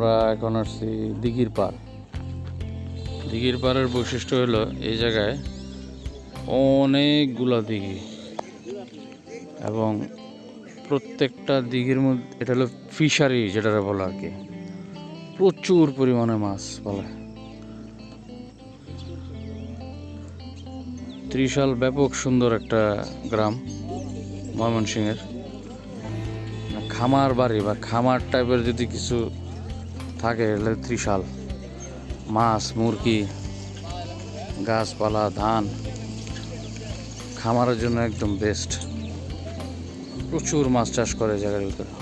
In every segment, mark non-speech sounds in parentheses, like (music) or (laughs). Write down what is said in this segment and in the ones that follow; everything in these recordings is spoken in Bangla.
আমরা এখন আসছি দিঘির পাড়। দিঘির পাড়ের বৈশিষ্ট্য হলো এই জায়গায় অনেকগুলা দিঘি এবং প্রত্যেকটা দিঘির মধ্যে, এটা হলো ফিশারি যেটা বলে আর কি। প্রচুর পরিমাণে মাছ বলে। ত্রিশাল ব্যাপক সুন্দর একটা গ্রাম ময়মনসিংহের। খামার বাড়ি বা খামার টাইপের যদি কিছু থাকে ত্রিশাল। মাছ, মুরগি, গাছপালা, ধান, খামারের জন্য একদম বেস্ট প্রচুর মাছ চাষ করে জায়গার ভিতরে।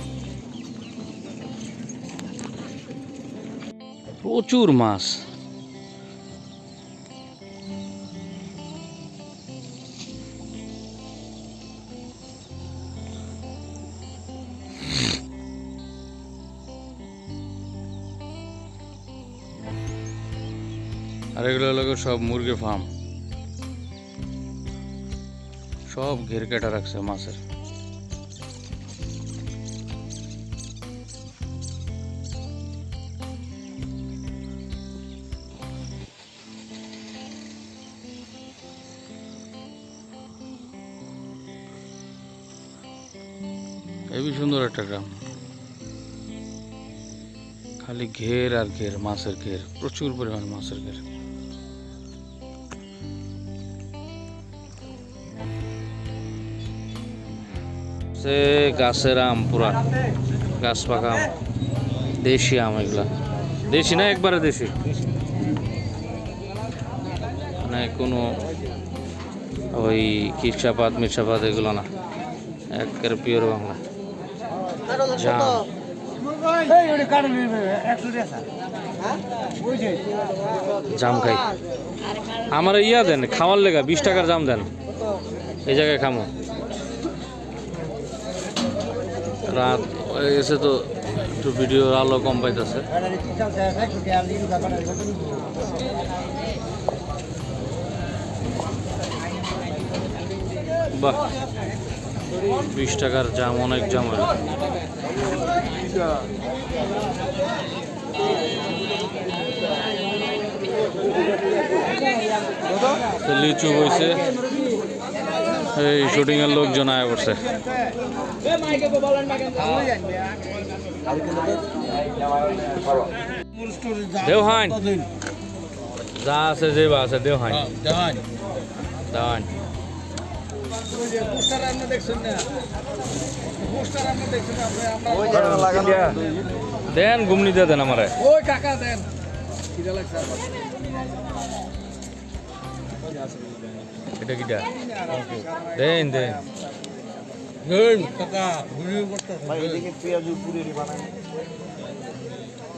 প্রচুর মাছ। আর এগুলো হলো সব মুরগি ফার্ম সব ঘের কেটে রাখছে মাছের। হেবি সুন্দর একটা গ্রাম। খালি ঘের আর ঘের, মাছের ঘের, প্রচুর পরিমাণ মাছের ঘের। সে গাছের আম পুরা, গাছ পাকা আম। দেশি আম এগুলা। দেশি না একবারে দেশি? মানে কোনো ওই কিরচাপাত মির্চাপাত এগুলো না। একের পিওর বাংলা। জাম খাই। আমার ইয়া দেন, খাওয়ার লেগা বিশ টাকার জাম দেন। এই জায়গায় খামো। রাত গেছে তো একটু ভিডিওর আলো কম পাইতেছে। বাহ, বিশ টাকার জাম, অনেক জাম লিচু বইছে। এই শুটিং এর লোকজন আয় পড়ছে। দেওহান যা আছে যে বা আছে দেও হান দাওয়ান দেন ঘুমনি দেন আমারে। ওই কাকা দেন। এটা কিটা? দেন দেন।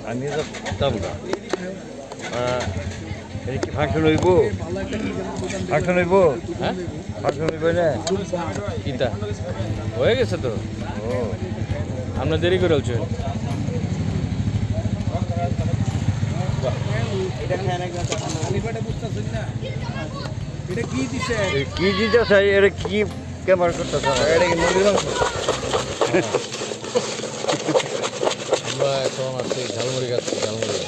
আমি কি ফাংশন হইব? ফাংশন হইব? হ্যাঁ? ফাংশন হইব না? কিটা? হয়ে গেছে তো? ও আমরা দেরি করে হচ্ছে আলিফাটা বুঝতেছেন না এটা কি দিছে? কি দিতে এটা কি করতে এটা কি মুরগির মাংস আমরা এখন আছি ঝালমুড়ি খাচ্ছি ঝালমুড়ি।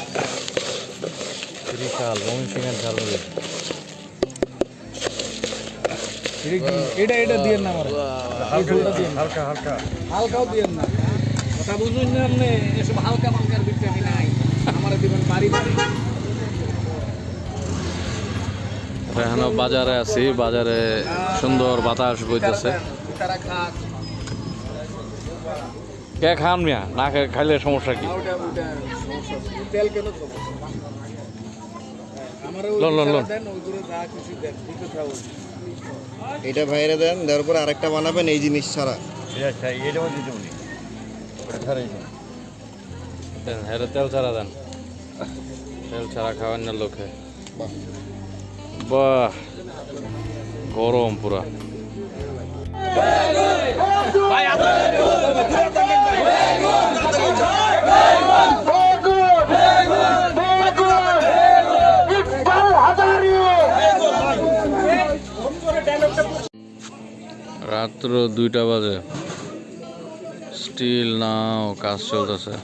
ত্রিশাল মমিন সিং এর ঝালমুড়ি। এটা এটা দিয়ে না আমার হালকা হালকা হালকা। হালকাও দিয়ে না? কথা বুঝুন না আপনি এসব হালকা মালকার আমি নাই। আমার দিবেন বাড়ি বাড়ি। এখনও বাজারে আছি বাজারে সুন্দর বাতাস বইতেছে। কে খান মিয়া? না খাইলে সমস্যা কি? এটা বাইরে দেন দেওয়ার পরে আরেকটা বানাবেন এই জিনিস ছাড়া। দেন তেল ছাড়া দেন। তেল ছাড়া খাওয়ার না লোকে বাহ গরম পুরা। রাত্র দুইটা বাজে। স্টিল নাও কাজ চলতেছে।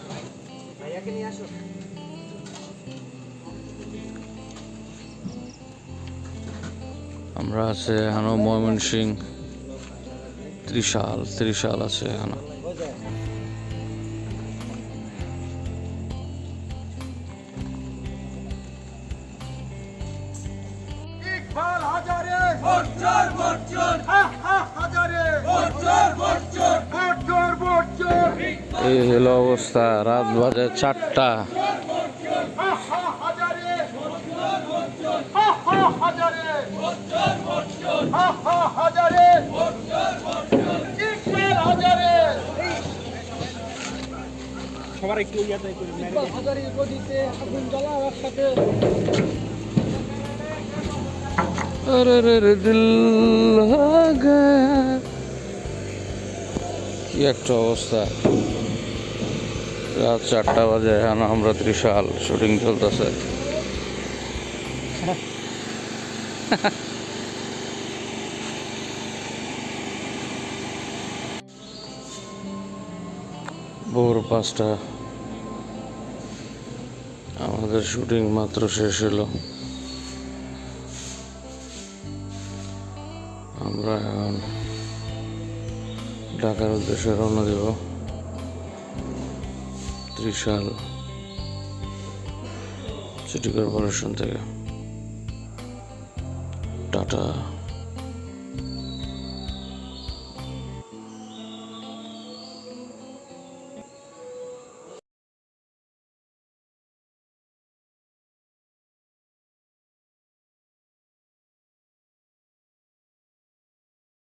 আমরা আছে এখনও ময়মনসিং ত্রিশাল ত্রিশাল আছে এখনও। ইকবাল হাজারে বর্জর বর্জর হা হা হাজারে বর্জর বর্জর বর্জর বর্জর এই হলো অবস্থা রাত বাজে চারটা। হাজারে বর্জর বর্জর ইকবাল হাজারে সবার একটু ইয়াতে একটু হাজারে গদিতে আগুন জ্বালাও একসাথে अरे रे रे दिल লাগা কি একটা অবস্থা রাত চারটা বাজে এখন আমরা ত্রিশাল শুটিং চলতেছে (laughs) ভোর পাঁচটা। আমাদের শুটিং মাত্র শেষ হলো। আমরা এখন ঢাকার উদ্দেশ্যে রওনা দেব। ত্রিশাল সিটি কর্পোরেশন থেকে। টাটা।